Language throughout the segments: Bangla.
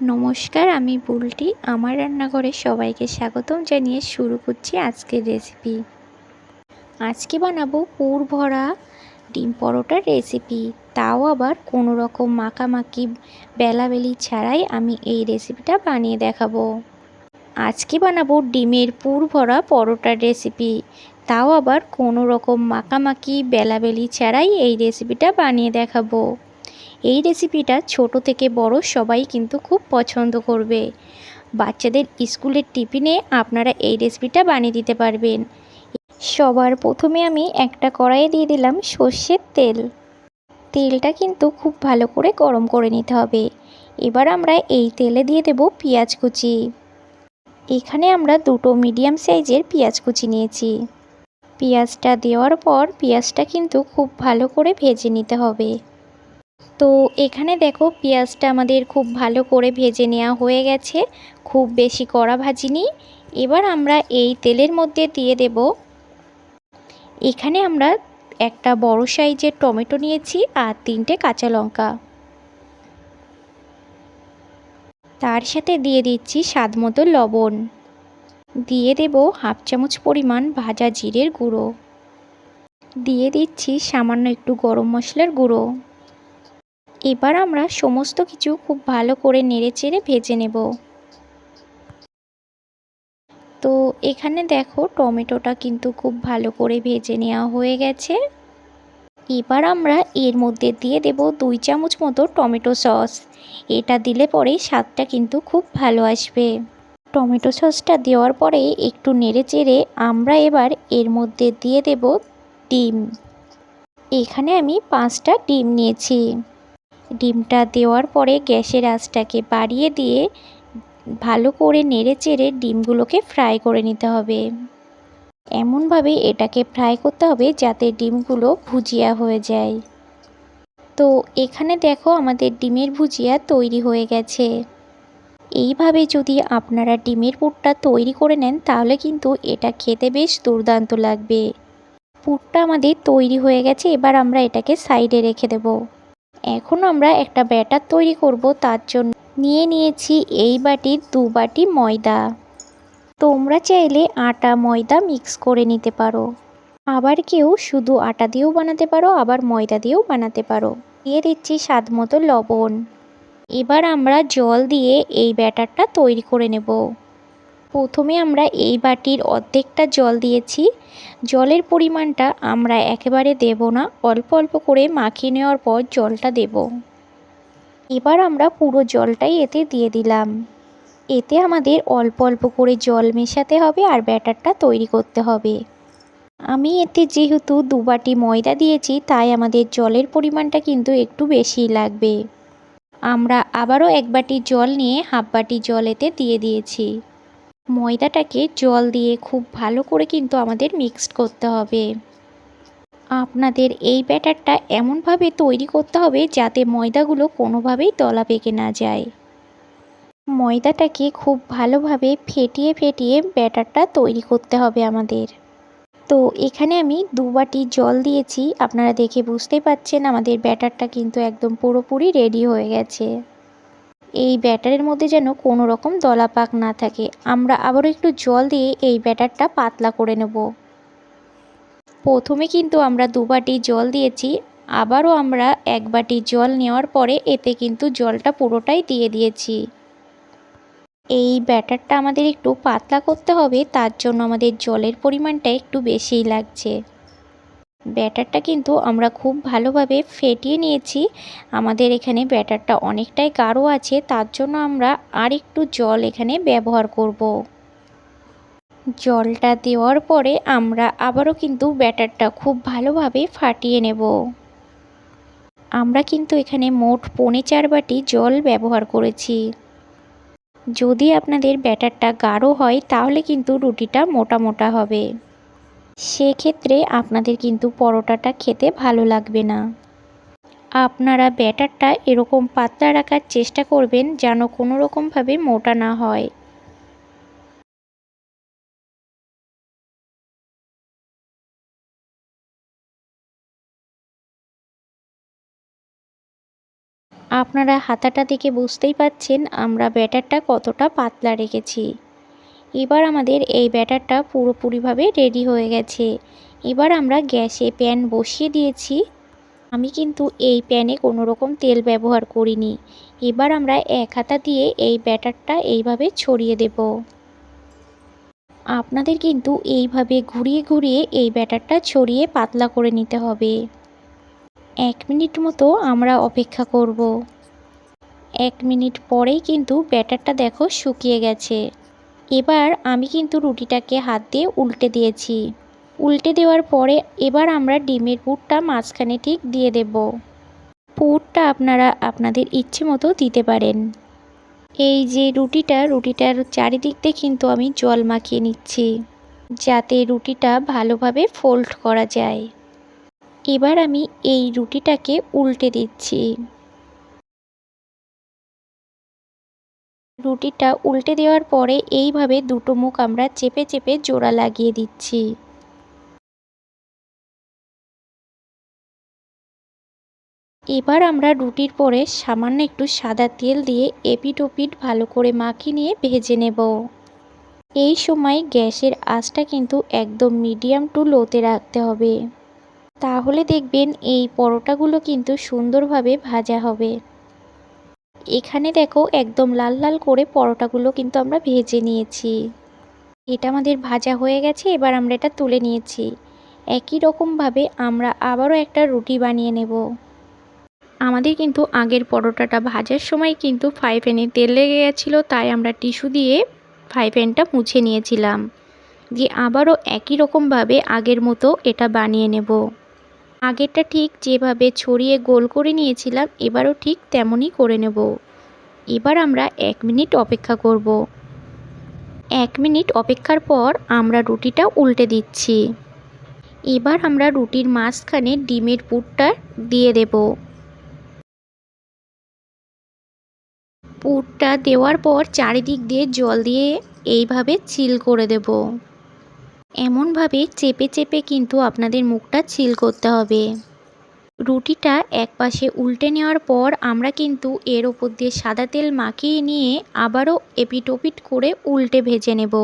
নমস্কার, আমি বুলটি। আমার রান্নাঘরে সবাইকে স্বাগতম জানিয়ে শুরু করছি আজকের রেসিপি। আজকে বানাবো পুর ভরা ডিম পরোটার রেসিপি। তাও আবার কোনো রকম মাখামাখি, বেলাবেলি ছাড়াই আমি এই রেসিপিটা বানিয়ে দেখাবো। আজকে বানাবো ডিমের পুর ভরা পরোটার রেসিপি। তাও আবার কোনো রকম মাখামাখি, বেলাবেলি ছাড়াই এই রেসিপিটা বানিয়ে দেখাবো। এই রেসিপিটা ছোট থেকে বড় সবাই কিন্তু খুব পছন্দ করবে। বাচ্চাদের স্কুলের টিফিনে আপনারা এই রেসিপিটা বানিয়ে দিতে পারবেন। সবার প্রথমে আমি একটা কড়াইয়ে দিয়ে দিলাম সর্ষের তেল। তেলটা কিন্তু খুব ভালো করে গরম করে নিতে হবে। এবার আমরা এই তেলে দিয়ে দেব পেঁয়াজ কুচি। এখানে আমরা দুটো মিডিয়াম সাইজের পেঁয়াজ কুচি নিয়েছি। পেঁয়াজটা দেওয়ার পর পেঁয়াজটা কিন্তু খুব ভালো করে ভেজে নিতে হবে। তো এখানে দেখো পেঁয়াজটা আমাদের খুব ভালো করে ভেজে নেওয়া হয়ে গেছে। খুব বেশি কড়া ভাজিনি। এবার আমরা এই তেলের মধ্যে দিয়ে দেব। এখানে আমরা একটা বড় সাইজের টমেটো নিয়েছি আর তিনটে কাঁচা লঙ্কা। তার সাথে দিয়ে দিচ্ছি স্বাদ মতো লবণ। দিয়ে দেব হাফ চামচ পরিমাণ ভাজা জিরের গুঁড়ো। দিয়ে দিচ্ছি সামান্য একটু গরম মশলার গুঁড়ো। এবার আমরা সমস্ত কিছু খুব ভালো করে নেড়ে চেড়ে ভেজে নেব। তো এখানে দেখো টমেটোটা কিন্তু খুব ভালো করে ভেজে নেওয়া হয়ে গেছে। এবার আমরা এর মধ্যে দিয়ে দেব দুই চামচ মতো টমেটো সস। এটা দিলে পরে স্বাদটা কিন্তু খুব ভালো আসবে। টমেটো সসটা দেওয়ার পরে একটু নেড়ে চেড়ে আমরা এবার এর মধ্যে দিয়ে দেব ডিম। এখানে আমি পাঁচটা ডিম নিয়েছি। ডিমটা দেওয়ার পরে গ্যাসের আঁচটাকে বাড়িয়ে দিয়ে ভালো করে নেড়ে চেড়ে ডিমগুলোকে ফ্রাই করে নিতে হবে। এমনভাবে এটাকে ফ্রাই করতে হবে যাতে ডিমগুলো ভুজিয়া হয়ে যায়। তো এখানে দেখো আমাদের ডিমের ভুজিয়া তৈরি হয়ে গেছে। এইভাবে যদি আপনারা ডিমের পুরটা তৈরি করে নেন তাহলে কিন্তু এটা খেতে বেশ দুর্দান্ত লাগবে। পুরটা আমাদের তৈরি হয়ে গেছে, এবার আমরা এটাকে সাইডে রেখে দেবো। এখন আমরা একটা ব্যাটার তৈরি করব, তার জন্য নিয়ে নিয়েছি এই বাটির দু বাটি ময়দা। তোমরা চাইলে আটা, ময়দা মিক্স করে নিতে পারো। আবার কেউ শুধু আটা দিয়েও বানাতে পারো, আবার ময়দা দিয়েও বানাতে পারো। দিয়ে দিচ্ছি স্বাদ মতো লবণ। এবার আমরা জল দিয়ে এই ব্যাটারটা তৈরি করে নেব। প্রথমে আমরা এই বাটির অর্ধেকটা জল দিয়েছি। জলের পরিমাণটা আমরা একেবারে দেব না। অল্প অল্প করে মাখিয়ে নেওয়ার পর জলটা দেব। এবার আমরা পুরো জলটাই এতে দিয়ে দিলাম। এতে আমাদের অল্প অল্প করে জল মেশাতে হবে আর ব্যাটারটা তৈরি করতে হবে। আমি এতে যেহেতু দু বাটি ময়দা দিয়েছি, তাই আমাদের জলের পরিমাণটা কিন্তু একটু বেশিই লাগবে। আমরা আবারও এক বাটি জল নিয়ে হাফ বাটি জল এতে দিয়ে দিয়েছি। ময়দাটাকে জল দিয়ে খুব ভালো করে কিন্তু আমাদের মিক্সড করতে হবে। আপনাদের এই ব্যাটারটা এমনভাবে তৈরি করতে হবে যাতে ময়দাগুলো কোনোভাবেই তলা পেকে না যায়। ময়দাটাকে খুব ভালোভাবে ফেটিয়ে ফেটিয়ে ব্যাটারটা তৈরি করতে হবে আমাদের। তো এখানে আমি দু বাটি জল দিয়েছি, আপনারা দেখে বুঝতেই পাচ্ছেন আমাদের ব্যাটারটা কিন্তু একদম পুরোপুরি রেডি হয়ে গেছে। এই ব্যাটারের মধ্যে যেন কোনো রকম দলাপাক না থাকে। আমরা আবারও একটু জল দিয়ে এই ব্যাটারটা পাতলা করে নেব। প্রথমে কিন্তু আমরা দু বাটি জল দিয়েছি। আবারও আমরা এক বাটি জল নেওয়ার পরে এতে কিন্তু জলটা পুরোটাই দিয়ে দিয়েছি। এই ব্যাটারটা আমাদের একটু পাতলা করতে হবে, তার জন্য আমাদের জলের পরিমাণটা একটু বেশিই লাগছে। ব্যাটারটা কিন্তু আমরা খুব ভালোভাবে ফেটিয়ে নিয়েছি। আমাদের এখানে ব্যাটারটা অনেকটাই গাঢ় আছে, তার জন্য আমরা আর একটু জল এখানে ব্যবহার করব। জলটা দেওয়ার পরে আমরা আবারও কিন্তু ব্যাটারটা খুব ভালোভাবে ফাটিয়ে নেব। আমরা কিন্তু এখানে মোট পৌনে চার বাটি জল ব্যবহার করেছি। যদি আপনাদের ব্যাটারটা গাঢ় হয়, তাহলে কিন্তু রুটিটা মোটা মোটা হবে। সেক্ষেত্রে আপনাদের কিন্তু পরোটাটা খেতে ভালো লাগবে না। আপনারা ব্যাটারটা এরকম পাতলা রাখার চেষ্টা করবেন যেন কোনো রকমভাবে মোটা না হয়। আপনারা হাতাটা দেখে বুঝতেই পাচ্ছেন আমরা ব্যাটারটা কতটা পাতলা রেখেছি। এবার আমাদের এই ব্যাটারটা পুরোপুরিভাবে রেডি হয়ে গেছে। এবার আমরা গ্যাসে প্যান বসিয়ে দিয়েছি। আমি কিন্তু এই প্যানে কোনো রকম তেল ব্যবহার করিনি। এবার আমরা এক হাতা দিয়ে এই ব্যাটারটা এইভাবে ছড়িয়ে দেব। আপনাদের কিন্তু এইভাবে ঘুরিয়ে ঘুরিয়ে এই ব্যাটারটা ছড়িয়ে পাতলা করে নিতে হবে। এক মিনিট মতো আমরা অপেক্ষা করব। এক মিনিট পরেই কিন্তু ব্যাটারটা দেখো শুকিয়ে গেছে। এবার আমি কিন্তু রুটিটাকে হাত দিয়ে উল্টে দিয়েছি। উল্টে দেওয়ার পরে এবার আমরা ডিমের পুরটা মাঝখানে ঠিক দিয়ে দেব। পুরটা আপনারা আপনাদের ইচ্ছে মতো দিতে পারেন। এই যে রুটিটা, রুটিটার চারিদিক দিয়ে কিন্তু আমি জল মাখিয়ে নিচ্ছি, যাতে রুটিটা ভালোভাবে ফোল্ড করা যায়। এবার আমি এই রুটিটাকে উল্টে দিচ্ছি। রুটিটা উল্টে দেওয়ার পরে এইভাবে দুটো মুখ আমরা চেপে চেপে জোড়া লাগিয়ে দিচ্ছি। এবার আমরা রুটির পরে সামান্য একটু সাদা তেল দিয়ে এপিট ওপিট ভালো করে মাখিয়ে নিয়ে ভেজে নেব। এই সময় গ্যাসের আঁচটা কিন্তু একদম মিডিয়াম টু লোতে রাখতে হবে। তাহলে দেখবেন এই পরোটাগুলো কিন্তু সুন্দরভাবে ভাজা হবে। এখানে দেখো একদম লাল লাল করে পরোটাগুলো কিন্তু আমরা ভেজে নিয়েছি। এটা আমাদের ভাজা হয়ে গেছে, এবার আমরা এটা তুলে নিয়েছি। একই রকমভাবে আমরা আবারও একটা রুটি বানিয়ে নেব। আমাদের কিন্তু আগের পরোটাটা ভাজার সময় কিন্তু ফ্রাই প্যানে তেল লেগে গেছিল, তাই আমরা টিস্যু দিয়ে ফ্রাই প্যানটা মুছে নিয়েছিলাম। দিয়ে আবারও একই রকমভাবে আগের মতো এটা বানিয়ে নেব। আগেরটা ঠিক যেভাবে ছড়িয়ে গোল করে নিয়েছিলাম, এবারও ঠিক তেমনই করে নেব। এবার আমরা এক মিনিট অপেক্ষা করব। এক মিনিট অপেক্ষার পর আমরা রুটিটা উল্টে দিচ্ছি। এবার আমরা রুটির মাঝখানে ডিমের পুরটা দিয়ে দেব। পুরটা দেওয়ার পর চারিদিক দিয়ে জল দিয়ে এইভাবে চিল করে দেব। এমনভাবে চেপে চেপে কিন্তু আপনাদের মুখটা চিল করতে হবে। রুটিটা এক পাশে উল্টে নেওয়ার পর আমরা কিন্তু এর ওপর দিয়ে সাদা তেল মাখিয়ে নিয়ে আবারও এপিটোপিট করে উল্টে ভেজে নেব।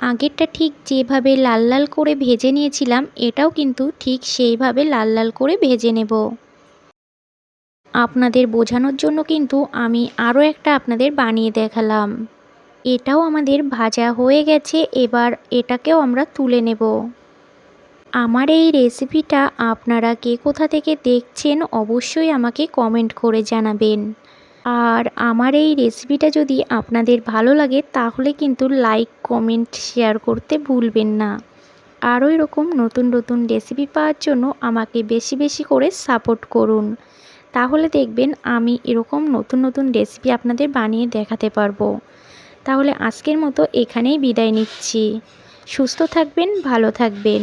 আগেরটা ঠিক যেভাবে লাল লাল করে ভেজে নিয়েছিলাম, এটাও কিন্তু ঠিক সেইভাবে লাল লাল করে ভেজে নেব। আপনাদের বোঝানোর জন্য কিন্তু আমি আরও একটা আপনাদের বানিয়ে দেখালাম। এটাও আমাদের ভাজা হয়ে গেছে, এবার এটাকেও আমরা তুলে নেব। আমার এই রেসিপিটা আপনারা কে কোথা থেকে দেখছেন অবশ্যই আমাকে কমেন্ট করে জানাবেন। আর আমার এই রেসিপিটা যদি আপনাদের ভালো লাগে, তাহলে কিন্তু লাইক, কমেন্ট, শেয়ার করতে ভুলবেন না। আরও এরকম নতুন নতুন রেসিপি পাওয়ার জন্য আমাকে বেশি বেশি করে সাপোর্ট করুন। তাহলে দেখবেন আমি এরকম নতুন নতুন রেসিপি আপনাদের বানিয়ে দেখাতে পারব। তাহলে আজকের মতো এখানেই বিদায় নিচ্ছি। সুস্থ থাকবেন ভালো থাকবেন।